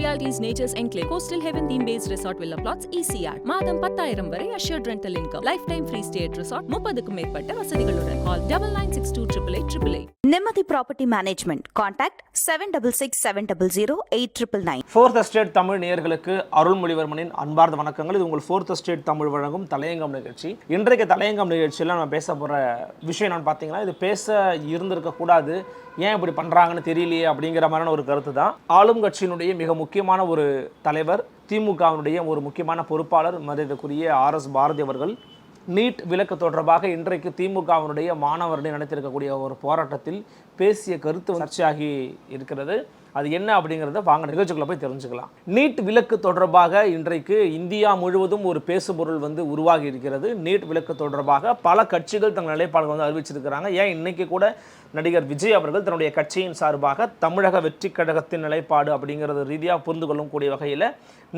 Realities Nature's Enclave, Coastal Heaven theme based resort villa plots, ECR. மாதம் பத்தாயிரம் வரை assured rental income. Lifetime free stay at resort, முப்பதுக்கும் மேற்பட்ட வசதிகளுடன். Call double nine six two triple eight triple eight. நிம்மதி property management contact seven double six seven double zero eight triple nine fourth estate Tamil நேயர்களுக்கு அருள்மொழிவர்மனின் அன்பார்ந்த வணக்கங்கள் இது உங்கள் ஃபோர்த் எஸ்டேட் தமிழ் வழங்கும் தலையங்கம் நிகழ்ச்சி இன்றைக்கு தலையங்கம் நிகழ்ச்சியில் நம்ம பேச போகிற விஷயம் என்னன்னு பார்த்தீங்கன்னா இது பேச இருந்திருக்க கூடாது ஏன் இப்படி பண்ணுறாங்கன்னு தெரியலையே அப்படிங்கிற மாதிரியான ஒரு கருத்து தான் ஆளும் கட்சியினுடைய மிக முக்கியமான ஒரு தலைவர் திமுகவினுடைய ஒரு முக்கியமான பொறுப்பாளர் மரியாதைக்குரிய ஆர் எஸ் பாரதி அவர்கள். நீட் விலக்கு தொடர்பாக இன்றைக்கு திமுகவினுடைய மாணவர்கள் நடத்தியிருக்கக்கூடிய ஒரு போராட்டத்தில் பேசிய கருத்து சர்ச்சையாகி இருக்கிறது. அது என்ன அப்படிங்கிறத வாங்க நிகழ்ச்சிகளை போய் தெரிஞ்சுக்கலாம். நீட் விலக்கு தொடர்பாக இன்றைக்கு இந்தியா முழுவதும் ஒரு பேசுபொருள் வந்து உருவாகி இருக்கிறது. நீட் விலக்கு தொடர்பாக பல கட்சிகள் தங்கள் நிலைப்பாடுகள் வந்து அறிவிச்சிருக்கிறாங்க. ஏன் இன்னைக்கு கூட நடிகர் விஜய் அவர்கள் தன்னுடைய கட்சியின் சார்பாக தமிழக வெற்றி கழகத்தின் நிலைப்பாடு அப்படிங்கிறது ரீதியாக புரிந்து கொள்ளக்கூடிய வகையில்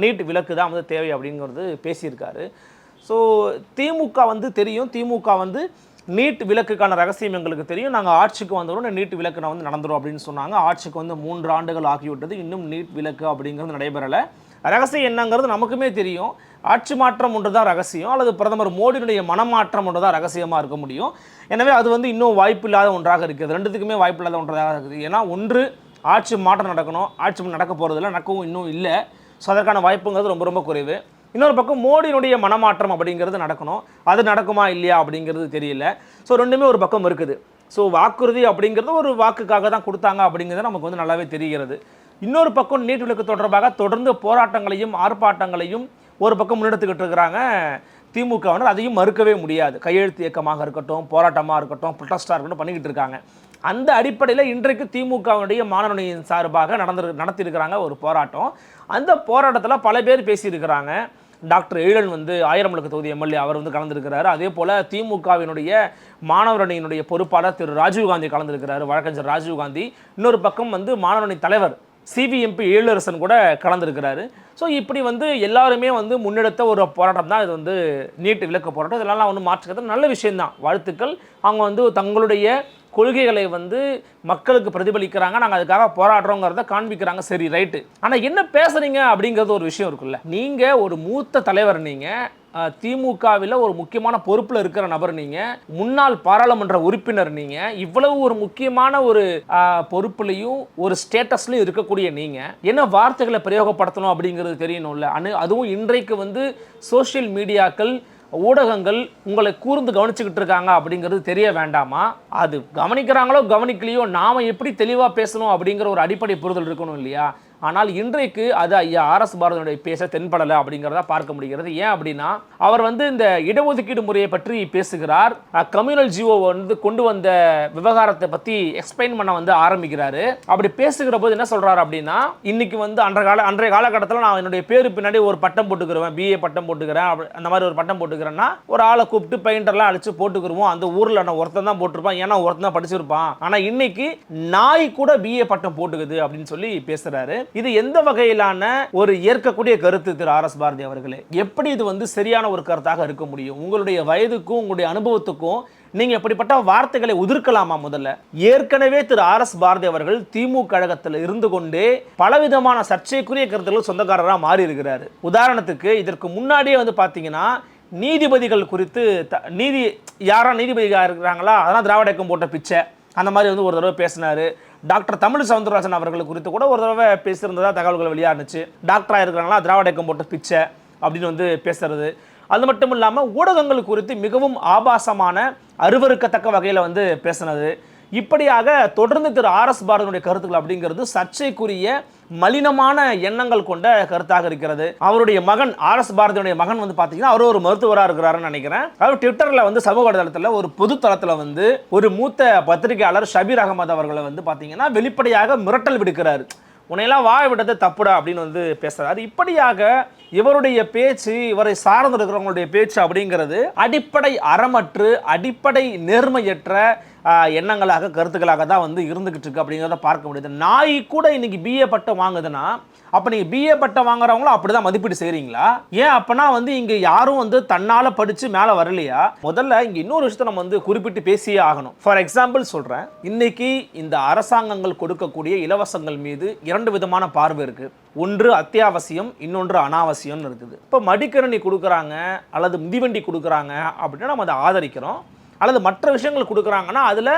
நீட் விலக்கு தான் வந்து தேவை அப்படிங்கிறது பேசியிருக்காரு. ஸோ திமுக வந்து தெரியும். திமுக வந்து நீட் விலக்குக்கான ரகசியம் எங்களுக்கு தெரியும். நாங்கள் ஆட்சிக்கு வந்தோம். நீட் விலக்கு நான் வந்து நடந்துரும் அப்படின்னு சொன்னாங்க. ஆட்சிக்கு வந்து மூன்று ஆண்டுகள் ஆகிவிட்டது. இன்னும் நீட் விலக்கு அப்படிங்கிறது நடைபெறலை. ரகசியம் என்னங்கிறது நமக்குமே தெரியும். ஆட்சி மாற்றம் ஒன்று தான் ரகசியம். அல்லது பிரதமர் மோடியினுடைய மனமாற்றம் ஒன்று தான் ரகசியமாக இருக்க முடியும். எனவே அது வந்து இன்னும் வாய்ப்பில்லாத ஒன்றாக இருக்குது. ரெண்டுத்துக்குமே வாய்ப்பில்லாத ஒன்றாக இருக்குது. ஏன்னா ஒன்று ஆட்சி மாற்றம் நடக்கணும். ஆட்சி நடக்க போகிறதில்ல நடக்கவும் இன்னும் இல்லை. ஸோ அதற்கான வாய்ப்புங்கிறது ரொம்ப ரொம்ப குறைவு. இன்னொரு பக்கம் மோடியினுடைய மனமாற்றம் அப்படிங்கிறது நடக்கணும். அது நடக்குமா இல்லையா அப்படிங்கிறது தெரியல. ஸோ ரெண்டுமே ஒரு பக்கம் இருக்குது. ஸோ வாக்குறுதி அப்படிங்கிறது ஒரு வாக்குக்காக தான் கொடுத்தாங்க அப்படிங்கிறது நமக்கு வந்து நல்லாவே தெரிகிறது. இன்னொரு பக்கம் நீட் விளக்கு தொடர்பாக தொடர்ந்து போராட்டங்களையும் ஆர்ப்பாட்டங்களையும் ஒரு பக்கம் முன்னெடுத்துக்கிட்டு இருக்கிறாங்க. திமுகவினர் அதையும் மறுக்கவே முடியாது. கையெழுத்து இயக்கமாக இருக்கட்டும் போராட்டமாக இருக்கட்டும் ப்ரொட்டஸ்டாக இருக்கட்டும் பண்ணிக்கிட்டு இருக்காங்க. அந்த அடிப்படையில் இன்றைக்கு திமுகவுடைய மாணவனியின் சார்பாக நடந்து நடத்தியிருக்கிறாங்க ஒரு போராட்டம். அந்த போராட்டத்தில் பல பேர் பேசியிருக்கிறாங்க. டாக்டர் எழிலன் வந்து ஆயிரமலுக்கு தொகுதி எம்எல்ஏ அவர் வந்து கலந்துருக்கிறாரு. அதே போல் திமுகவினுடைய மாணவரணியினுடைய பொறுப்பாளர் திரு ராஜீவ்காந்தி கலந்துருக்கிறாரு. வழக்கறிஞர் ராஜீவ்காந்தி இன்னொரு பக்கம் வந்து மாணவரணி தலைவர் சிபிஎம்பி ஏழரசன் கூட கலந்துருக்கிறாரு. ஸோ இப்படி வந்து எல்லாருமே வந்து முன்னெடுத்த ஒரு போராட்டம் தான். இது வந்து நீட்டு விளக்க போராட்டம். இதெல்லாம் ஒன்றும் மாற்றுக்கிறது நல்ல விஷயம்தான். வாழ்த்துக்கள். அவங்க வந்து தங்களுடைய கொள்கைகளை வந்து மக்களுக்கு பிரதிபலிக்கிறாங்க நாங்கள் அதுக்காக போராடுறோங்கிறத காண்பிக்கிறாங்க. சரி ரைட்டு. ஆனால் என்ன பேசுறீங்க அப்படிங்கிறது ஒரு விஷயம் இருக்குல்ல. நீங்கள் ஒரு மூத்த தலைவர் நீங்கள் திமுகவில் ஒரு முக்கியமான பொறுப்பில் இருக்கிற நபர் நீங்கள் முன்னாள் பாராளுமன்ற உறுப்பினர் நீங்கள் இவ்வளவு ஒரு முக்கியமான ஒரு பொறுப்புலையும் ஒரு ஸ்டேட்டஸ்லையும் இருக்கக்கூடிய நீங்கள் என்ன வார்த்தைகளை பிரயோகப்படுத்தணும் அப்படிங்கிறது தெரியணும்ல. அனு அதுவும் இன்றைக்கு வந்து சோஷியல் மீடியாக்கள் ஊடகங்கள் உங்களை கூர்ந்து கவனிச்சுக்கிட்டு இருக்காங்க அப்படிங்கிறது தெரிய வேண்டாமா? அது கவனிக்கிறாங்களோ கவனிக்கலையோ நாம் எப்படி தெளிவாக பேசணும் அப்படிங்கிற ஒரு அடிப்படை புரிதல் இருக்கணும் இல்லையா? ஆனால் இன்றைக்கு அது ஐயா ஆர் எஸ் பாரதியுடைய பேச தென்படலை அப்படிங்கிறத பார்க்க முடிகிறது. ஏன் அப்படின்னா அவர் வந்து இந்த இடஒதுக்கீடு முறையை பற்றி பேசுகிறார். கம்யூனல் ஜிஓ வந்து கொண்டு வந்த விவகாரத்தை பற்றி எக்ஸ்பிளைன் பண்ண வந்து ஆரம்பிக்கிறாரு. அப்படி பேசுகிற போது என்ன சொல்கிறார் அப்படின்னா இன்னைக்கு வந்து அன்றைய கால அன்றைய காலகட்டத்தில் நான் என்னுடைய பேரு பின்னாடி ஒரு பட்டம் போட்டுக்கிறேன் பிஏ பட்டம் போட்டுக்கிறேன் அந்த மாதிரி ஒரு பட்டம் போட்டுக்கிறேன்னா ஒரு ஆளை கூப்பிட்டு பெயிண்டர்லாம் அழிச்சு போட்டுக்கிறோம் அந்த ஊரில் நான் ஒருத்தன் தான் போட்டிருப்பான் ஏன்னா ஒருத்தன் தான் படிச்சிருப்பான். ஆனால் இன்னைக்கு நாய் கூட பிஏ பட்டம் போட்டுக்குது அப்படின்னு சொல்லி பேசுகிறாரு இது எந்த வகையிலான ஒரு ஏற்கக்கூடிய கருத்து திரு ஆர் எஸ் பாரதி அவர்களே? எப்படி இது வந்து சரியான ஒரு கருத்தாக இருக்க முடியும்? உங்களுடைய வயதுக்கும் உங்களுடைய அனுபவத்துக்கும் நீங்க எப்படிப்பட்ட வார்த்தைகளை உதிர்க்கலாமா முதல்ல? ஏற்கனவே திரு ஆர் எஸ் பாரதி அவர்கள் திமுக கழகத்தில் இருந்து கொண்டே பலவிதமான சர்ச்சைக்குரிய கருத்துக்கள் சொந்தக்காரராக மாறி இருக்கிறாரு உதாரணத்துக்கு இதற்கு முன்னாடியே வந்து பார்த்தீங்கன்னா நீதிபதிகள் குறித்து நீதி யாரா நீதிபதிகளாக இருக்கிறாங்களா? அதெல்லாம் திராவிட இயக்கம் போட்ட பிச்சை. அந்த மாதிரி வந்து ஒரு தடவை பேசினார். டாக்டர் தமிழ் சவுந்தரராஜன் அவர்கள் குறித்து கூட ஒரு தடவை பேசியிருந்ததா தகவல்கள் வெளியானுச்சு. டாக்டராக இருக்கிறாங்களா? திராவிட இயக்கம் போட்ட பிச்சை அப்படின்னு வந்து பேசுறது. அது மட்டும் இல்லாமல் ஊடகங்கள் குறித்து மிகவும் ஆபாசமான அருவறுக்கத்தக்க வகையில் வந்து பேசினது. இப்படியாக தொடர்ந்து திரு ஆர் எஸ் பாரதியுடைய கருத்துக்கள் அப்படிங்கிறது சர்ச்சைக்குரிய மலினமான எண்ணங்கள் கொண்ட கருத்தாக இருக்கிறது. அவருடைய மகன் ஆர் எஸ் பாரதியுடைய மகன் வந்து பார்த்தீங்கன்னா அவர் ஒரு மருத்துவராக இருக்கிறாருன்னு நினைக்கிறேன். அவர் ட்விட்டரில் வந்து சமூக வலைதளத்தில் ஒரு பொது தளத்தில் வந்து ஒரு மூத்த பத்திரிகையாளர் ஷபீர் அகமது அவர்களை வந்து பார்த்தீங்கன்னா வெளிப்படையாக மிரட்டல் விடுக்கிறார். உன்னையெல்லாம் வாழ விட்டது தப்புடா அப்படின்னு வந்து பேசுறாரு. இப்படியாக இவருடைய பேச்சு இவரை சார்ந்திருக்கிறவங்களுடைய பேச்சு அப்படிங்கிறது அடிப்படை அறமற்று அடிப்படை நேர்மையற்ற எண்ணங்களாக கருத்துக்களாக தான் வந்து இருந்துக்கிட்டு இருக்கு அப்படிங்கிறத பார்க்க முடியுது. நாய் கூட இன்னைக்கு பிஏ பட்டம் வாங்குதுன்னா அப்போ நீங்கள் பிஏ பட்டம் வாங்குறவங்களும் அப்படி தான் மதிப்பீடு செய்கிறீங்களா ஏன் அப்போனா வந்து இங்கே யாரும் வந்து தன்னால் படித்து மேலே வரலையா? முதல்ல இங்கே இன்னொரு விஷயத்தை நம்ம வந்து குறிப்பிட்டு பேசியே ஆகணும். ஃபார் எக்ஸாம்பிள் சொல்கிறேன் இன்னைக்கு இந்த அரசாங்கங்கள் கொடுக்கக்கூடிய இலவசங்கள் மீது இரண்டு விதமான பார்வை இருக்குது ஒன்று அத்தியாவசியம் இன்னொன்று அனாவசியம்னு இருக்குது. இப்போ மடிக்கணி கொடுக்குறாங்க அல்லது மிதிவண்டி கொடுக்குறாங்க அப்படின்னா நம்ம அதை ஆதரிக்கிறோம். அல்லது மற்ற விஷயங்கள் கொடுக்குறாங்கன்னா அதில்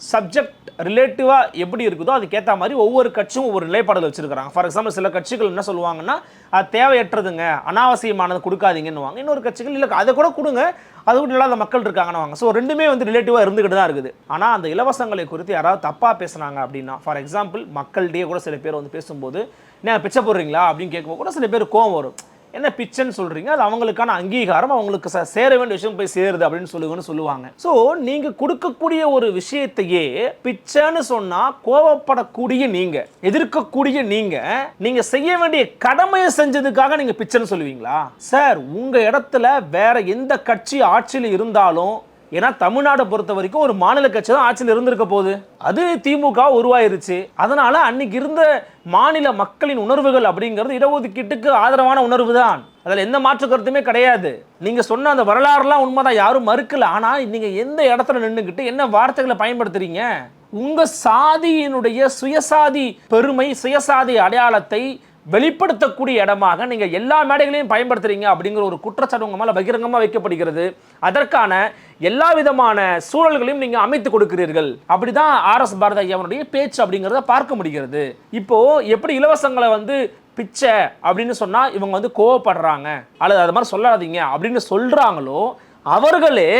சப்ஜெக்ட் ரிலேட்டிவாக எப்படி இருக்குதோ அதுக்கேற்ற மாதிரி ஒவ்வொரு கட்சியும் ஒவ்வொரு நிலைப்பாடுகள் வச்சுருக்காங்க ஃபார் எக்ஸாம்பிள் சில கட்சிகள் என்ன சொல்லுவாங்கன்னா அது தேவையற்றதுங்க அனாவசியமானது கொடுக்காதீங்கன்னுவாங்க. இன்னொரு கட்சிகள் இல்லை அதை கூட கொடுங்க அது கூட இல்லாத மக்கள் இருக்காங்கன்னு வாங்க ஸோ ரெண்டுமே வந்து ரிலேட்டிவாக இருந்துக்கிட்டு தான் இருக்குது. ஆனால் அந்த இலவசங்களை குறித்து யாராவது தப்பாக பேசுனாங்க அப்படின்னா ஃபார் எக்ஸாம்பிள் மக்கள்கிட்டயே கூட சில பேர் வந்து பேசும்போது என்ன பிச்சை போடுறீங்களா? அப்படின்னு கேட்கும்போது கூட சில பேர் கோவம் வரும். என்ன பிச்சைன்னு சொல்கிறீங்க அது அவங்களுக்கான அங்கீகாரம் அவங்களுக்கு ச- சேர வேண்டிய விஷயம் போய் சேருது அப்படின்னு சொல்லுங்கன்னு சொல்லுவாங்க. ஸோ நீங்கள் கொடுக்கக்கூடிய ஒரு விஷயத்தையே பிச்சைன்னு சொன்னால் கோவப்படக்கூடிய நீங்கள் எதிர்க்கக்கூடிய நீங்கள் நீங்கள் செய்ய வேண்டிய கடமையை செஞ்சதுக்காக நீங்கள் பிச்சைன்னு சொல்லுவீங்களா? சார் உங்கள் இடத்துல வேற எந்த கட்சி ஆட்சியில் இருந்தாலும் ஏன்னா தமிழ்நாடை பொறுத்த வரைக்கும் ஒரு மாநில கட்சி தான் ஆட்சியில் இருந்திருக்க போகுது. அது திமுக உருவாயிருச்சு. அதனால அன்னைக்கு இருந்த மாநில மக்களின் உணர்வுகள் அப்படிங்கிறது இடஒதுக்கீட்டுக்கு ஆதரவான உணர்வு தான் அதில் எந்த மாற்று கருத்துமே கிடையாது. நீங்கள் சொன்ன அந்த வரலாறுலாம் உண்மைதான். யாரும் மறுக்கல. ஆனால் நீங்கள் எந்த இடத்துல நின்றுக்கிட்டு என்ன வார்த்தைகளை பயன்படுத்துறீங்க? உங்கள் சாதியினுடைய சுயசாதி பெருமை சுயசாதி அடையாளத்தை வெளிப்படுத்தக்கூடிய இடமாக நீங்கள் எல்லா மேடைகளையும் பயன்படுத்துறீங்க அப்படிங்கிற ஒரு குற்றச்சாட்டு உங்கள் மேலே பகிரங்கமாக வைக்கப்படுகிறது. அதற்கான எல்லா விதமான சூழல்களையும் நீங்கள் அமைத்து கொடுக்கிறீர்கள். அப்படிதான் தான் ஆர்எஸ் பாரதி ஐயாவுடைய பேச்சு அப்படிங்கிறத பார்க்க முடிகிறது. இப்போது எப்படி இலவசங்களை வந்து பிச்சை அப்படின்னு சொன்னால் இவங்க வந்து கோவப்படுறாங்க. அல்லது அது மாதிரி சொல்லாதீங்க அப்படின்னு சொல்கிறாங்களோ அவர்களே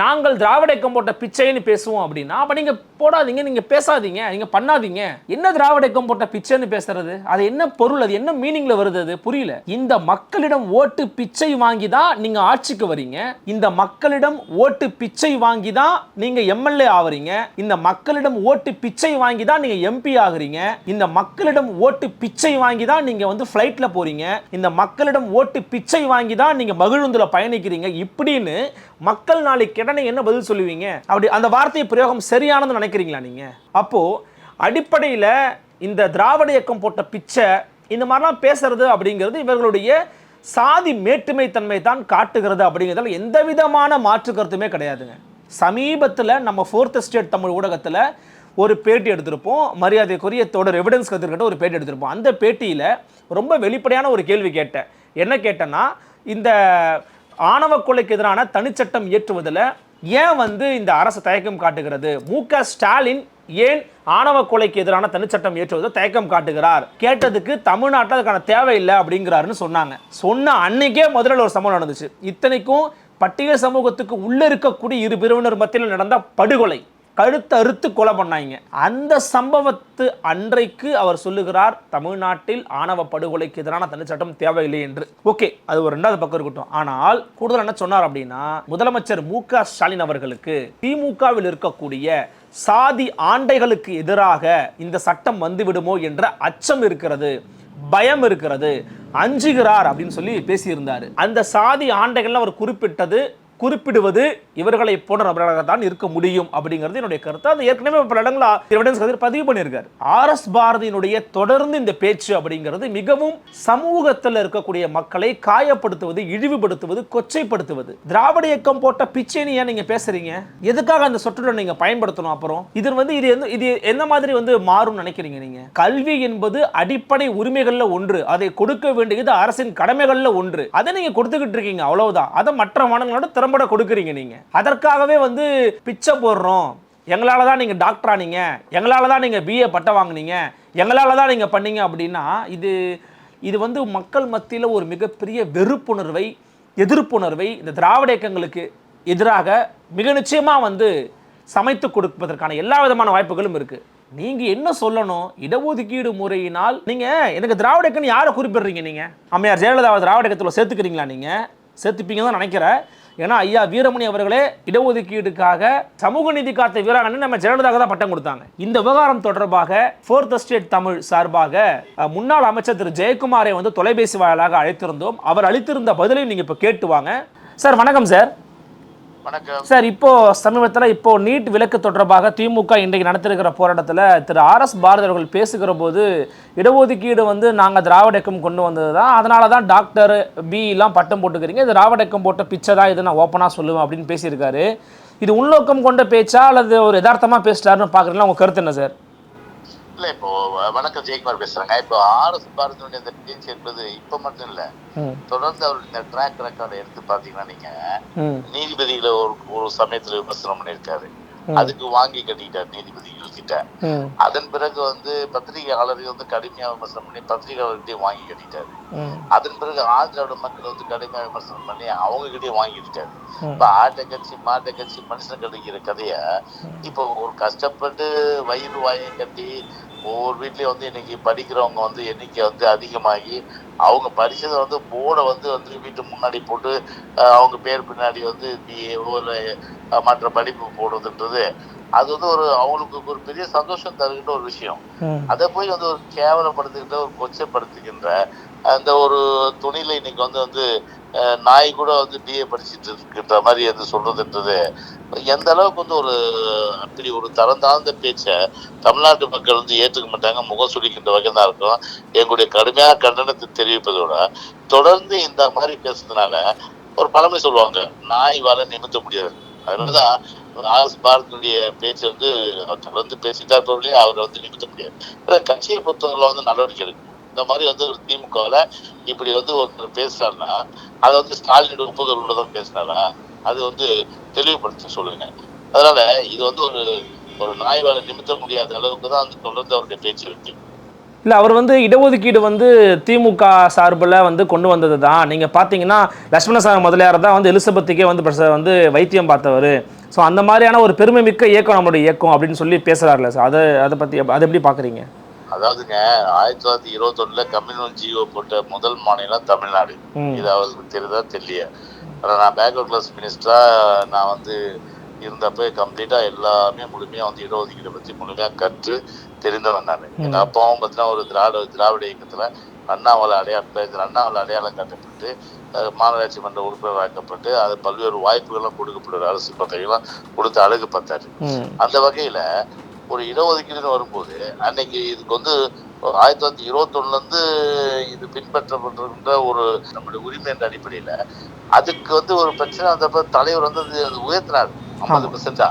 நாங்கள் திராவிடக்கம் போட்ட பிச்சைன்னு பேசுவோம் அப்படின்னா அப்போ நீங்கள் போடாதீங்க நீங்கள் பேசாதீங்க நீங்கள் பண்ணாதீங்க. என்ன திராவிடக்கம் போட்ட பிச்சைன்னு பேசுறது? அது என்ன பொருள்? அது என்ன மீனிங்ல வருது அது? புரியல. இந்த மக்களிடம் ஓட்டு பிச்சை வாங்கி தான் நீங்கள் ஆட்சிக்கு வரீங்க? இந்த மக்களிடம் ஓட்டு பிச்சை வாங்கி தான் நீங்கள் எம்எல்ஏ ஆவறீங்க? இந்த மக்களிடம் ஓட்டு பிச்சை வாங்கி தான் நீங்கள் எம்பி ஆகுறீங்க? இந்த மக்களிடம் ஓட்டு பிச்சை வாங்கி தான் நீங்கள் வந்து ஃப்ளைட்டில் போகிறீங்க இந்த மக்களிடம் ஓட்டு பிச்சை வாங்கி தான் நீங்கள் மகிழுந்தில் பயணிக்கிறீங்க? இப்படின்னு மக்கள் நாளைக்கு கிடனை என்ன பதில் சொல்லுவீங்க? அப்படி அந்த வார்த்தையை பிரயோகம் சரியானதுன்னு நினைக்கிறீங்களா நீங்க? அப்போ அடிப்படையில் இந்த திராவிட இயக்கம் போட்ட பிச்சை இந்த மாதிரிலாம் பேசுறது அப்படிங்கிறது இவர்களுடைய சாதி மேட்டுமை தன்மை தான் காட்டுகிறது அப்படிங்கிறதுல எந்த விதமான மாற்று கருத்துமே கிடையாதுங்க. சமீபத்தில் நம்ம ஃபோர்த் ஸ்டேட் தமிழ் ஊடகத்தில் ஒரு பேட்டி எடுத்திருப்போம். மரியாதைக்குரிய தொடர் எவிடன்ஸ் கற்றுக்கிட்ட ஒரு பேட்டி எடுத்திருப்போம். அந்த பேட்டியில் ரொம்ப வெளிப்படையான ஒரு கேள்வி கேட்டேன். என்ன கேட்டேன்னா இந்த ஆணவ கொலைக்கு எதிரான தனிச்சட்டம் இயற்றுவதில் ஏன் வந்து இந்த அரசு தயக்கம் காட்டுகிறது? மு க ஸ்டாலின் ஏன் ஆணவ கொலைக்கு எதிரான தனிச்சட்டம் இயற்றுவதில் தயக்கம் காட்டுகிறார்? கேட்டதுக்கு தமிழ்நாட்டில் அதுக்கான தேவையில்லை அப்படிங்கிறாருன்னு சொன்னாங்க. சொன்ன அன்னைக்கே முதல்ல ஒரு சம்பவம் நடந்துச்சு. இத்தனைக்கும் பட்டியல் சமூகத்துக்கு உள்ளே இருக்கக்கூடிய இரு பிரிவினர் மத்தியில் நடந்த படுகொலை. கழுத்து அறுத்து கொலை பண்ணாங்க. அந்த சம்பவத்து அன்றைக்கு அவர் சொல்லுகிறார் தமிழ்நாட்டில் ஆணவ படுகொலைக்கு எதிரான தனிச்சட்டம் தேவையில்லை என்று. ஓகே அது ஒரு ரெண்டாவது பக்கம் இருக்கட்டும். ஆனால் கூடுதல் என்ன சொன்னார் அப்படின்னா முதலமைச்சர் மு. க. ஸ்டாலின் அவர்களுக்கு திமுகவில் இருக்கக்கூடிய சாதி ஆண்டைகளுக்கு எதிராக இந்த சட்டம் வந்துவிடுமோ என்ற அச்சம் இருக்கிறது பயம் இருக்கிறது அஞ்சுகிறார் அப்படின்னு சொல்லி பேசியிருந்தார். அந்த சாதி ஆண்டைகள்லாம் அவர் குறிப்பிட்டது குறிப்பிடுவது இவர்களை போன்ற நபராக தான் இருக்க முடியும் அப்படிங்கிறது என்னுடைய கருத்து. அது ஏற்கனவே பல இடங்கள எவிடன்ஸ் கதிர் பதிவு பண்ணியிருக்காரு. ஆர் எஸ் பாரதியினுடைய தொடர்ந்து இந்த பேச்சு அப்படிங்கிறது மிகவும் சமூகத்தில் இருக்கக்கூடிய மக்களை காயப்படுத்துவது இழிவுபடுத்துவது கொச்சைப்படுத்துவது. திராவிட இயக்கம் போட்ட பிச்சைன்னு ஏன் நீங்க பேசுறீங்க? எதுக்காக அந்த சொற்றொடரை நீங்க பயன்படுத்தணும் அப்புறம்? இது வந்து இது எந்த இது எந்த மாதிரி வந்து மாறும் நினைக்கிறீங்க நீங்க? கல்வி என்பது அடிப்படை உரிமைகள்ல ஒன்று. அதை கொடுக்க வேண்டியது அரசின் கடமைகள்ல ஒன்று. அதை நீங்க கொடுத்துக்கிட்டு இருக்கீங்க அவ்வளவுதான். அதை மற்ற மாநிலங்களோட திறம்பட கொடுக்குறீங்க நீங்கள் அதற்காகவே வந்து பிச்சை போடுறோம். எங்களால் தான் நீங்கள் டாக்டர் ஆனீங்க. எங்களால் தான் நீங்கள் பிஏ பட்டம் வாங்குனீங்க. எங்களால் தான் நீங்கள் பண்ணீங்க அப்படின்னா இது இது வந்து மக்கள் மத்தியில் ஒரு மிகப்பெரிய வெறுப்புணர்வை எதிர்ப்புணர்வை இந்த திராவிட இயக்கங்களுக்கு எதிராக மிக நிச்சயமாக வந்து சமைத்து கொடுப்பதற்கான எல்லா விதமான வாய்ப்புகளும் இருக்குது நீங்கள் என்ன சொல்லணும்? இடஒதுக்கீடு முறையினால் நீங்கள் எனக்கு திராவிட இயக்கம்னு யாரை குறிப்பிடுறீங்க நீங்கள் அம்மையார் ஜெயலலிதாவை திராவிட இயக்கத்தில் சேர்த்துக்கிறீங்களா நீங்கள் சேர்த்துப்பீங்க தான் நினைக்கிறேன். ஏன்னா ஐயா வீரமணி அவர்களே இடஒதுக்கீடுக்காக சமூக நீதி காத்த வீராங்கன்னு நம்ம ஜெயலலிதாவுக்கு தான் பட்டம் கொடுத்தாங்க. இந்த விவகாரம் தொடர்பாக ஃபோர்த் ஸ்டேட் தமிழ் சார்பாக முன்னாள் அமைச்சர் திரு ஜெயக்குமாரை வந்து தொலைபேசி வாயிலாக அழைத்திருந்தோம். அவர் அளித்திருந்த பதிலையும் நீங்கள் இப்போ கேட்டு வாங்க. சார் வணக்கம் சார். வணக்கம். சார் இப்போ சமீபத்தில் இப்போ நீட் விலக்கு தொடர்பாக திமுக இன்றைக்கு நடத்திருக்கிற போராட்டத்தில் திரு ஆர் எஸ் பாரதி அவர்கள் பேசுகிற போது இடஒதுக்கீடு வந்து நாங்கள் திராவிட இயக்கம் கொண்டு வந்தது தான் அதனால தான் டாக்டர் பிலாம் பட்டம் போட்டுக்கிறீங்க. இது திராவிட இயக்கம் போட்ட பிச்சை தான் இது நான் ஓப்பனாக சொல்லுவேன் அப்படின்னு பேசியிருக்காரு. இது உள்நோக்கம் கொண்ட பேச்சா அல்லது ஒரு யதார்த்தமாக பேசிட்டாருன்னு பார்க்குறீங்களா உங்கள் கருத்து என்ன சார்? இல்ல இப்போ வணக்கம் ஜெயக்குமார் பேசுறேங்க. இப்போ ஆர் எஸ் பாரதியுடைய அந்த பேச்சு என்பது இப்ப மட்டும் இல்ல தொடர்ந்து அவருடைய இந்த ட்ராக் ரெக்கார்டை எடுத்து பாத்தீங்கன்னா நீங்க நீதிபதிகளை ஒரு ஒரு சமயத்துல விமர்சனம் பண்ணியிருக்காரு. அதுக்கு வாங்கி கட்டிட்டார் நீதிபதிகள் கிட்ட அதன் பிறகு வந்து பத்திரிகையாளர்கள் வந்து கடுமையா விமர்சனம் பண்ணி பத்திரிகையாளர்கிட்டயும் வாங்கி கட்டிட்டாரு. அதன் பிறகு ஆந்திராவோட மக்கள் வந்து கடுமையா விமர்சனம் பண்ணி அவங்க கிட்டயும் வாங்கி கட்டிட்டாரு. ம். இப்ப ஆட்டை கட்சி மாட்டை கட்சி மனுஷன் கிடைக்கிற கதைய இப்போ ஒரு கஷ்டப்பட்டு வயிறு வாயை கட்டி ஒவ்வொரு வீட்லயும் வந்து இன்னைக்கு படிக்கிறவங்க வந்து எண்ணிக்கை வந்து அதிகமாகி அவங்க படித்ததை வந்து போர்டை வந்து வந்து வீட்டு முன்னாடி போட்டு அஹ், அவங்க பேர் பின்னாடி வந்து ஒரு மற்ற படிப்பு போடுறதுன்றது அது வந்து ஒரு அவங்களுக்கு ஒரு பெரிய சந்தோஷம் தருகின்ற ஒரு விஷயம். அதை போய் வந்து ஒரு கேவலப்படுத்துகின்ற ஒரு கொச்சப்படுத்துகின்ற அந்த ஒரு துணியில இன்னைக்கு வந்து வந்து நாய் கூட வந்து பிஏ படிச்சுட்டு இருக்கின்ற மாதிரி வந்து சொல்றதுன்றது எந்த அளவுக்கு வந்து ஒரு அப்படி ஒரு தரம் தாழ்ந்த பேச்சை தமிழ்நாட்டு மக்கள் வந்து ஏற்றுக்க மாட்டாங்க முகம் சுளிக்கின்ற வகை தான் இருக்கும். எங்களுடைய கடுமையான கண்டனத்தை தெரிவிப்பதோட தொடர்ந்து இந்த மாதிரி பேசுறதுனால ஒரு பழமை சொல்லுவாங்க நாய் வாழ நிமித்த முடியாது. அதனாலதான் ஆர்எஸ் பாரதியுடைய பேச்சு வந்து அவர் தொடர்ந்து பேசிட்டா இருப்பவர்களே அவரை வந்து நிமித்த முடியாது. கட்சியை பொறுத்தவரை வந்து நடவடிக்கை எடுக்கணும் இந்த மாதிரி வந்து ஒரு திமுகவில் இப்படி வந்து ஒருத்தர் பேசுறாருன்னா அதை வந்து ஸ்டாலினோட ஒப்புதலோட தான் பேசுறாரா? அது வந்து தெளிவுபடுத்த சொல்லுங்க. அதனால இது வந்து ஒரு ஒரு நாய் நிமித்த முடியாத அளவுக்கு தான் வந்து தொடர்ந்து அவருடைய பேச்சு இருக்கு. இல்லை அவர் வந்து இடஒதுக்கீடு வந்து திமுக சார்பில் வந்து கொண்டு வந்தது தான். நீங்கள் பார்த்தீங்கன்னா லட்சுமணசாமி முதலியார் தான் வந்து எலிசபெத்துக்கே வந்து வந்து வைத்தியம் பார்த்தவர். ஸோ அந்த மாதிரியான ஒரு பெருமை மிக்க இயக்கம் நம்மளுடைய இயக்கம் அப்படின்னு சொல்லி பேசுகிறாருல சார் அதை அதை பற்றி அதை எப்படி பார்க்குறீங்க? அதாவதுங்க ஆயிரத்தி தொள்ளாயிரத்தி இருபத்தி ஒண்ணுல கம்யூனல் ஜியோ போட்ட முதல் மாநிலம் தமிழ்நாடு. இது அவருக்கு தெரியுதா? தெரியல. நான் பேக்வர்ட் கிளாஸ் மினிஸ்டரா நான் வந்து இருந்தப்ப கம்ப்ளீட்டா எல்லாமே முழுமையா வந்து இடஒதுக்கீடு பத்தி முழுமையா கற்று தெரிந்தவன் நான். எங்க அப்பாவும் பார்த்தீங்கன்னா ஒரு திராவிட திராவிட இயக்கத்துல அண்ணாவால் அடையாளம் அண்ணாவால் அடையாளம் காட்டப்பட்டு மாநகராட்சி மன்ற உறுப்பினர் ஆக்கப்பட்டு அது பல்வேறு வாய்ப்புகள்லாம் கொடுக்கப்படுற அரசு பதவியெல்லாம் கொடுத்து அழகு பார்த்தாரு. அந்த வகையில ஒரு இடஒதுக்கீடுன்னு வரும்போது அன்னைக்கு இதுக்கு வந்து ஆயிரத்தி தொள்ளாயிரத்தி இருபத்தொன்னுல இருந்து இது பின்பற்றப்பட்டிருக்கின்ற ஒரு நம்முடைய உரிமை என்ற அடிப்படையில அதுக்கு வந்து ஒரு பிரச்சனை வந்தப்ப தலைவர் வந்து அது உயர்த்தினார். ஐம்பது பெர்சென்டா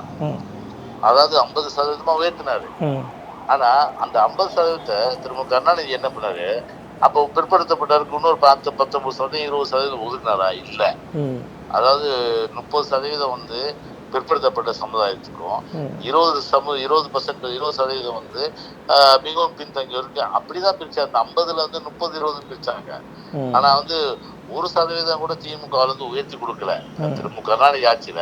அதாவது ஐம்பது சதவீதமா உயர்த்தினாரு. ஆனா அந்த ஐம்பது சதவீதத்தை திரும்ப கருணாநிதி என்ன பண்ணாரு? அப்போ பிற்படுத்தப்பட்டவருக்கு இன்னொரு பத்து பத்தொன்பது சதவீதம் இருபது சதவீதம் ஒதுக்குனாரா இல்ல. அதாவது முப்பது சதவீதம் வந்து பிற்படுத்தப்பட்ட சமுதாயத்துக்கும் இருபது சம இருபது பர்சன்ட் இருபது சதவீதம் வந்து மிகவும் பின்தங்கியவருக்கு அப்படிதான் பிரிச்சாங்க அந்த ஐம்பதுல இருந்து முப்பது இருபது பிரிச்சாங்க. ஆனா வந்து ஒரு சதவீதம் கூட திமுக இருந்து உயர்த்தி கொடுக்கல. திரு மு கருணாநிதி ஆட்சியில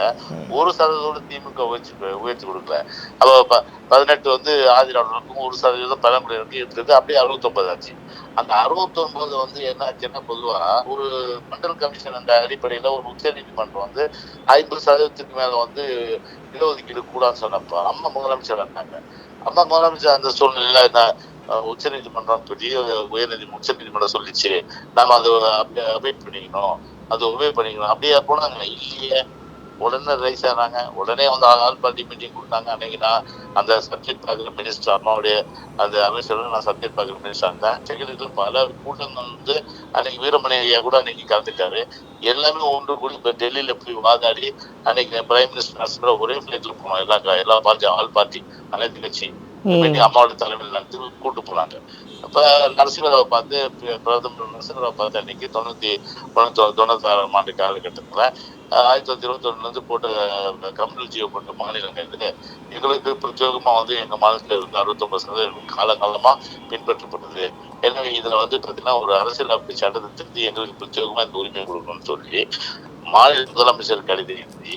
ஒரு சதவீதம் திமுக உயர்த்தி உயர்த்தி கொடுக்கல. அப்ப பதினெட்டு வந்து ஆதிராளருக்கும் ஒரு சதவீதம் பழங்குடியினருக்கும் இருந்தது. அப்படியே அறுபத்தொன்பது ஆச்சு. அந்த அறுபத்தொன்பது வந்து என்ன ஆச்சுன்னா பொதுவா ஒரு மண்டல் கமிஷன் என்ற அடிப்படையில ஒரு உச்ச நீதிமன்றம் வந்து ஐம்பது சதவீதத்துக்கு மேல வந்து இடஒதுக்கீடு கூடாதுன்னு சொன்னப்போ அம்மா முதலமைச்சர் இருந்தாங்க அம்மா முதலமைச்சர் அந்த சூழ்நிலையில என்ன உச்ச நீதிமன்றம் பெரிய உயர் நீதி உச்ச நீதிமன்றம் சொல்லிச்சு. நாம அதை அபே பண்ணிக்கணும். அது ஒபே பண்ணிக்கணும். அப்படியே போனாங்க. இல்லையே. உடனே ரைஸ் ஆனாங்க. உடனே வந்து ஆல் பார்ட்டி மீட்டிங் கொடுத்தாங்க. அன்னைக்கு நான் அந்த சப்ஜெக்ட் பார்க்குற மினிஸ்டர் அம்மாவுடைய அந்த அமைச்சர் நான் சப்ஜெக்ட் பார்க்குற மினிஸ்டர் இருந்தேன் செக்ரட்டரி பல கூட்டம் வந்து அன்னைக்கு வீரமணி ஐயா கூட அன்னைக்கு கலந்துட்டாரு. எல்லாமே ஒன்று கூடி இப்போ டெல்லியில போய் வாதாடி அன்னைக்கு பிரைம் மினிஸ்டர் ஒரே ஃபிளைட்டில் போனோம். எல்லா எல்லா பார்ட்டி ஆல் பார்ட்டி அனைத்து கட்சி மீட்டிங் அம்மாவோட தலைமையில் நடத்தி கூட்டு போனாங்க. அப்ப நரசிம்மராவை பார்த்து பிரதமர் நரசிம்மராவை பார்த்து அன்னைக்கு தொண்ணூத்தி தொண்ணூத்தி தொண்ணூத்தாறாம் ஆண்டு காலகட்டத்துல ஆயிரத்தி தொள்ளாயிரத்தி இருபத்தி ஒண்ணுல இருந்து போட்ட அஹ், கம்யூனல் ஜியோ போட்ட மாநிலங்கள் இது எங்களுக்கு பிரத்யேகமா வந்து எங்க மாநிலத்தில் இருந்து அறுபத்தொன்பது சதவீதம் காலகாலமா பின்பற்றப்பட்டது. எனவே இதுல வந்து பாத்தீங்கன்னா ஒரு அரசியல் அமைப்பு சட்டத்தை திருத்தி எங்களுக்கு பிரத்யேகமா இந்த உரிமை கொடுக்கணும்னு சொல்லி மாநில முதலமைச்சர் கடிதம் எழுதி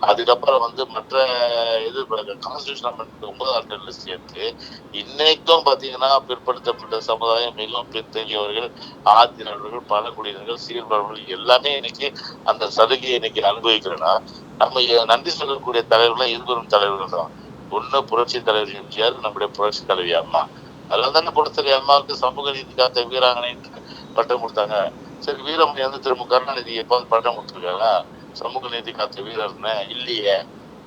அதுக்கப்புறம் வந்து மற்ற இது கான்ஸ்டியூஷன் அமெண்ட்மெண்ட் ஒன்பதாம் ஆண்டுல சேர்த்து இன்னைக்கும் பாத்தீங்கன்னா பிற்படுத்தப்பட்ட சமுதாயம் மிகவும் பின்தங்கியவர்கள் ஆதினர்கள் பழங்குடியினர்கள் சீர்பவர்கள் எல்லாமே இன்னைக்கு அந்த சலுகையை இன்னைக்கு அனுபவிக்கிறேன்னா நம்ம நன்றி சொல்லக்கூடிய தலைவர்கள் இருவரும் தலைவர்கள் தான். ஒண்ணு புரட்சி தலைவர் எம்ஜிஆர் நம்முடைய புரட்சி தலைவி அம்மா. அதுல தானே புரட்சி அம்மாவுக்கு சமூக நீதி காத்த வீராங்கனை பட்டம் கொடுத்தாங்க. சரி வீரமணி வந்து திரு மு கருணாநிதி எப்போ பட்டம் கொடுத்துருக்காங்க சமூக நீதி காத்த வீரர்னு இல்லையே.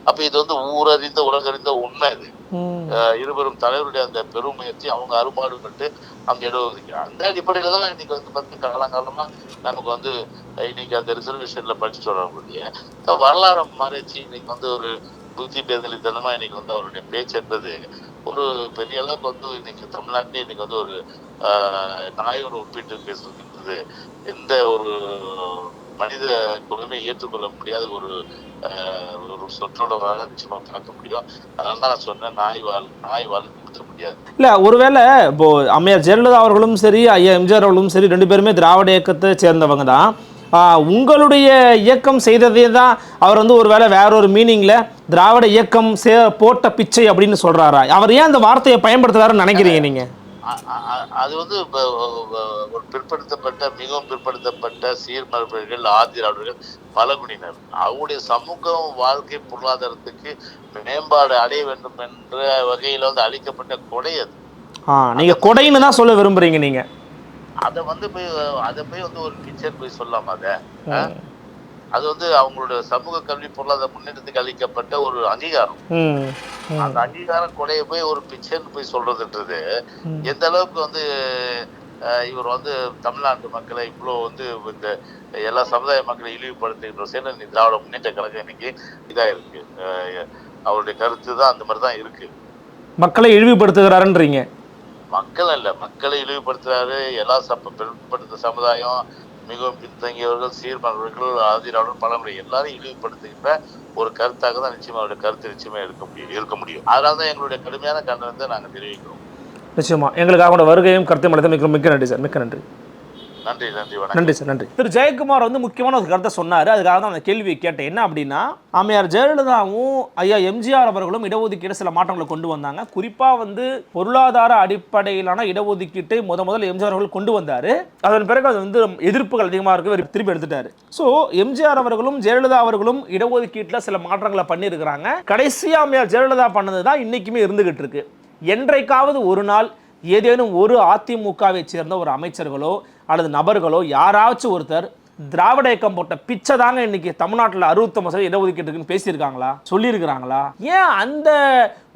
அப்ப இது வந்து ஊரறிந்த உலகறிந்த உண்மை இது இருவரும் தலைவருடைய அந்த பெருமுயற்சி அவங்க அரும்பாடுபட்டு அந்த இடம் ஒதுக்கிறாங்க அந்த அடிப்படையில தான் இன்னைக்கு வந்து பார்த்து காலங்காலமா நமக்கு வந்து இன்னைக்கு அந்த ரிசர்வேஷன்ல படிச்சுட்டு வரக்கூடிய வரலாறு மறைச்சு இன்னைக்கு வந்து ஒரு புத்தி பேதலித்தனமா இன்னைக்கு வந்து அவருடைய பேச்சு என்பது ஒரு பெரிய அளவுக்கு வந்து இன்னைக்கு தமிழ்நாட்டிலே இன்னைக்கு வந்து ஒரு ஆஹ், நாயோட ஒப்பிட்டு பேசுறது எந்த ஒரு மனித குலமே ஏற்றுக்கொள்ள முடியாத ஒரு ஒரு சொற்றொடராக நிச்சயமா பார்க்க முடியும். அதனால தான் நான் சொன்னேன் நாய் வாழ் நாய் வாழ் முடியாது. இல்லை ஒருவேளை இப்போ அம்மையார் ஜெயலலிதா அவர்களும் சரி ஐயா எம்ஜிஆர் அவர்களும் சரி ரெண்டு பேருமே திராவிட இயக்கத்தை சேர்ந்தவங்க தான். உங்களுடைய இயக்கம் செய்ததே தான் அவர் வந்து ஒருவேளை வேற ஒரு மீனிங்ல திராவிட இயக்கம் சே போட்ட பிச்சை அப்படின்னு சொல்றாரா? அவர் ஏன் அந்த வார்த்தையை பயன்படுத்துறாருன்னு நினைக்கிறீங்க நீங்க? அது வந்து ஒரு பிற்படுத்தப்பட்ட மிகவும் பிற்படுத்தப்பட்ட சீர்மரபர்கள் ஆதிராளர்கள் பழங்குடியினர். அவருடைய சமூகம் வாழ்க்கை பொருளாதாரத்துக்கு மேம்பாடு அடைய வேண்டும் என்ற வகையில வந்து அளிக்கப்பட்ட கொடை அது. நீங்க கொடைன்னு தான் சொல்ல விரும்புறீங்க நீங்க. அதை வந்து போய் அதை போய் வந்து ஒரு பிக்சர் போய் சொல்லலாமா அதை? அது வந்து அவங்களோட சமூக கல்வி பொருளாதார முன்னேற்றத்துக்கு அளிக்கப்பட்ட ஒரு அங்கீகாரம். அந்த அங்கீகாரம் கொடையை போய் ஒரு பிக்சர்னு போய் சொல்றதுன்றது எந்த அளவுக்கு வந்து இவர் வந்து தமிழ்நாட்டு மக்களை இவ்வளோ வந்து இந்த எல்லா சமுதாய மக்களை இழிவுபடுத்துகின்ற சேர்ந்து திராவிட முன்னேற்ற கழகம் இன்னைக்கு இதா இருக்கு. அவருடைய கருத்து தான் அந்த மாதிரி தான் இருக்கு. மக்களை இழிவுபடுத்துகிறாருன்றீங்க. மக்கள் அல்ல மக்களை இழிவுபடுத்துறாரு. எல்லா சப்ப பிற்படுத்த சமுதாயம் மிகவும் பின்தங்கியவர்கள் சீர்மரவர்கள் ஆதிராளர்கள் பலமுறை எல்லாரையும் இழிவுபடுத்துகின்ற ஒரு கருத்தாக தான் நிச்சயமா அவருடைய கருத்து நிச்சயமா இருக்க முடியும் இருக்க முடியும். அதனால தான் எங்களுடைய கடுமையான கண்டனத்தை நாங்கள் தெரிவிக்கிறோம். நிச்சயமா. எங்களுக்காக வருகையும் கருத்தையும் மனித மிக்க நன்றி சார். மிக்க நன்றி. நன்றி நன்றி வணக்கம். நன்றி சார் நன்றி. திரு ஜெயக்குமார் வந்து முக்கியமான ஒரு கருத்தை சொன்னார். அதுக்காக தான் அந்த கேள்வியை கேட்டேன். என்ன அப்படின்னா அம்மையார் ஜெயலலிதாவும் ஐயா எம்ஜிஆர் அவர்களும் இடஒதுக்கீடு சில மாற்றங்களை கொண்டு வந்தாங்க. குறிப்பாக வந்து பொருளாதார அடிப்படையிலான இடஒதுக்கீட்டை முத முதல்ல எம்ஜிஆர் அவர்கள் கொண்டு வந்தார். அதன் பிறகு அது வந்து எதிர்ப்புகள் அதிகமாக இருக்கு. திருப்பி எடுத்துட்டாரு. ஸோ எம்ஜிஆர் அவர்களும் ஜெயலலிதா அவர்களும் இடஒதுக்கீட்டில் சில மாற்றங்களை பண்ணியிருக்கிறாங்க. கடைசியாக அம்மையார் ஜெயலலிதா பண்ணது தான் இன்றைக்குமே இருந்துகிட்டு இருக்கு. என்றைக்காவது ஒரு நாள் ஏதேனும் ஒரு அதிமுகவை சேர்ந்த ஒரு அமைச்சர்களோ அல்லது நபர்களோ யாராச்சும் ஒருத்தர் திராவிட இயக்கம் போட்ட பிச்சை தாங்க இன்னைக்கு தமிழ்நாட்டில் அறுபத்தொம்பது சதவீதம் இடஒதுக்கீட்டுக்குன்னு பேசியிருக்காங்களா? சொல்லியிருக்கிறாங்களா? ஏன் அந்த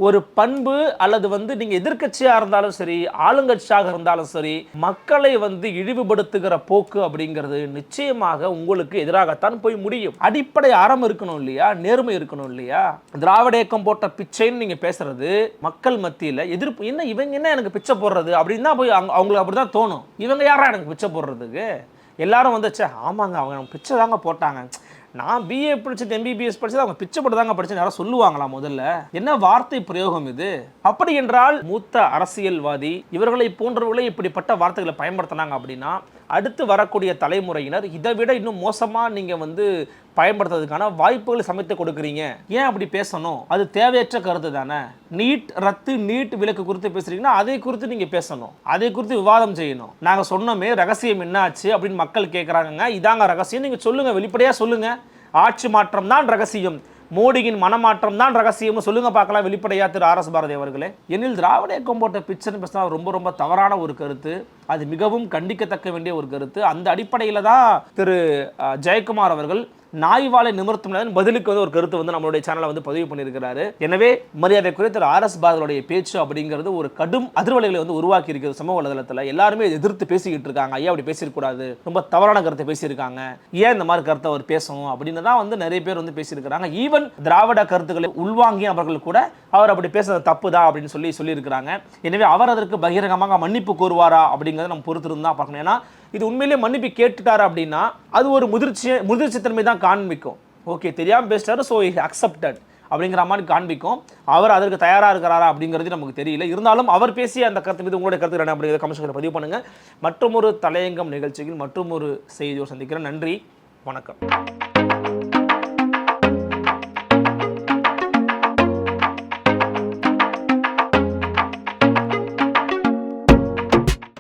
ஒரு பண்பு அல்லது வந்து நீங்கள் எதிர்க்கட்சியாக இருந்தாலும் சரி ஆளுங்கட்சியாக இருந்தாலும் சரி மக்களை வந்து இழிவுபடுத்துகிற போக்கு அப்படிங்கிறது நிச்சயமாக உங்களுக்கு எதிராகத்தான் போய் முடியும். அடிப்படை அறம் இருக்கணும் இல்லையா? நேர்மை இருக்கணும் இல்லையா? திராவிட இயக்கம் போட்ட பிச்சைன்னு நீங்கள் பேசுறது மக்கள் மத்தியில் எதிர்ப்பு. என்ன இவங்க என்ன எனக்கு பிச்சை போடுறது அப்படின்னு தான் போய் அவங்க அவங்களுக்கு அப்படி தான் தோணும். இவங்க யாரா எனக்கு பிச்சை போடுறதுக்கு? எல்லாரும் வந்துச்சு ஆமாங்க அவங்க எனக்கு பிச்சை தாங்க போட்டாங்க. நான் பிஏ படிச்சது எம்பிபிஎஸ் படிச்சது அவங்க பிச்சை போட்டு தாங்க படிச்சு யாரும் சொல்லுவாங்களா முதல்ல? என்ன வார்த்தை பிரயோகம் இது? அப்படி என்றால் மூத்த அரசியல்வாதி இவர்களை போன்றவர்களே இப்படிப்பட்ட வார்த்தைகளை பயன்படுத்தினாங்க அப்படின்னா அடுத்து வரக்கூடிய தலைமுறையினர் இதை விட இன்னும் மோசமாக நீங்கள் வந்து பயன்படுத்துறதுக்கான வாய்ப்புகளை சமைத்து கொடுக்குறீங்க. ஏன் அப்படி பேசணும்? அது தேவையற்ற கருத்து தானே. நீட் ரத்து நீட் விலக்கு குறித்து பேசுறீங்கன்னா அதை குறித்து நீங்கள் பேசணும். அதை குறித்து விவாதம் செய்யணும். நாங்கள் சொன்னோமே ரகசியம் என்னாச்சு அப்படின்னு மக்கள் கேட்குறாங்க இதாங்க ரகசியம். நீங்கள் சொல்லுங்கள் வெளிப்படையாக சொல்லுங்கள் ஆட்சி மாற்றம் தான் ரகசியம். மோடியின் மனமாற்றம் தான் ரகசியம்னு சொல்லுங்க பார்க்கலாம் வெளிப்படையா திரு ஆர் எஸ் பாரதி அவர்களே. எனில் திராவிட இயக்கம் போட்ட பிக்சர்னு பேசினா ரொம்ப ரொம்ப தவறான ஒரு கருத்து. அது மிகவும் கண்டிக்கத்தக்க வேண்டிய ஒரு கருத்து. அந்த அடிப்படையில் தான் திரு ஜெயக்குமார் அவர்கள் நாய்வாலை நிமிர்த்தும் பதிலுக்கு வந்து ஒரு கருத்து வந்து நம்மளுடைய சேனலை வந்து பதிவு பண்ணியிருக்கிறாரு. எனவே மரியாதைக்குரிய திரு ஆர் எஸ் பாரதியுடைய பேச்சு அப்படிங்கிறது ஒரு கடும் அதிர்வலைகளை வந்து உருவாக்கி இருக்கிறது சமூக வலைதளத்தில் எல்லாருமே எதிர்த்து பேசிக்கிட்டு இருக்காங்க. ஐயா அப்படி பேசியிருக்கூடாது ரொம்ப தவறான கருத்தை பேசியிருக்காங்க. ஏன் இந்த மாதிரி கருத்தை அவர் பேசணும் அப்படின்னு தான் வந்து நிறைய பேர் வந்து பேசியிருக்கிறாங்க. ஈவன் திராவிட கருத்துக்களை உள்வாங்கிய அவர்கள் கூட அவர் அப்படி பேசுறது தப்பு தான் அப்படின்னு சொல்லி சொல்லியிருக்கிறாங்க. எனவே அவர் அதற்கு பகிரங்கமாக மன்னிப்பு கூறுவாரா அப்படிங்கிறத நம்ம பொறுத்திருந்து தான் பார்க்கணும். ஏன்னா இது உண்மையிலே மன்னிப்பு கேட்டுட்டாரு அப்படின்னா அது ஒரு முதிர்ச்சி முதிர்ச்சித்தன்மை தான் காண்பிக்கும். ஓகே தெரியாமல் பேசிட்டாரு ஸோ அக்செப்டட் அப்படிங்கிற மாதிரி காண்பிக்கும். அவர் அதற்கு தயாராக இருக்கிறாரா அப்படிங்கிறது நமக்கு தெரியல. இருந்தாலும் அவர் பேசிய அந்த கருத்து மீது உங்களுடைய கருத்து என்ன அப்படிங்கிறத கமிஷனில் பதிவு பண்ணுங்க. மற்றும் ஒரு தலையங்கம் நிகழ்ச்சியில் மற்றும் ஒரு செய்தியோடு சந்திக்கிறேன். நன்றி வணக்கம்.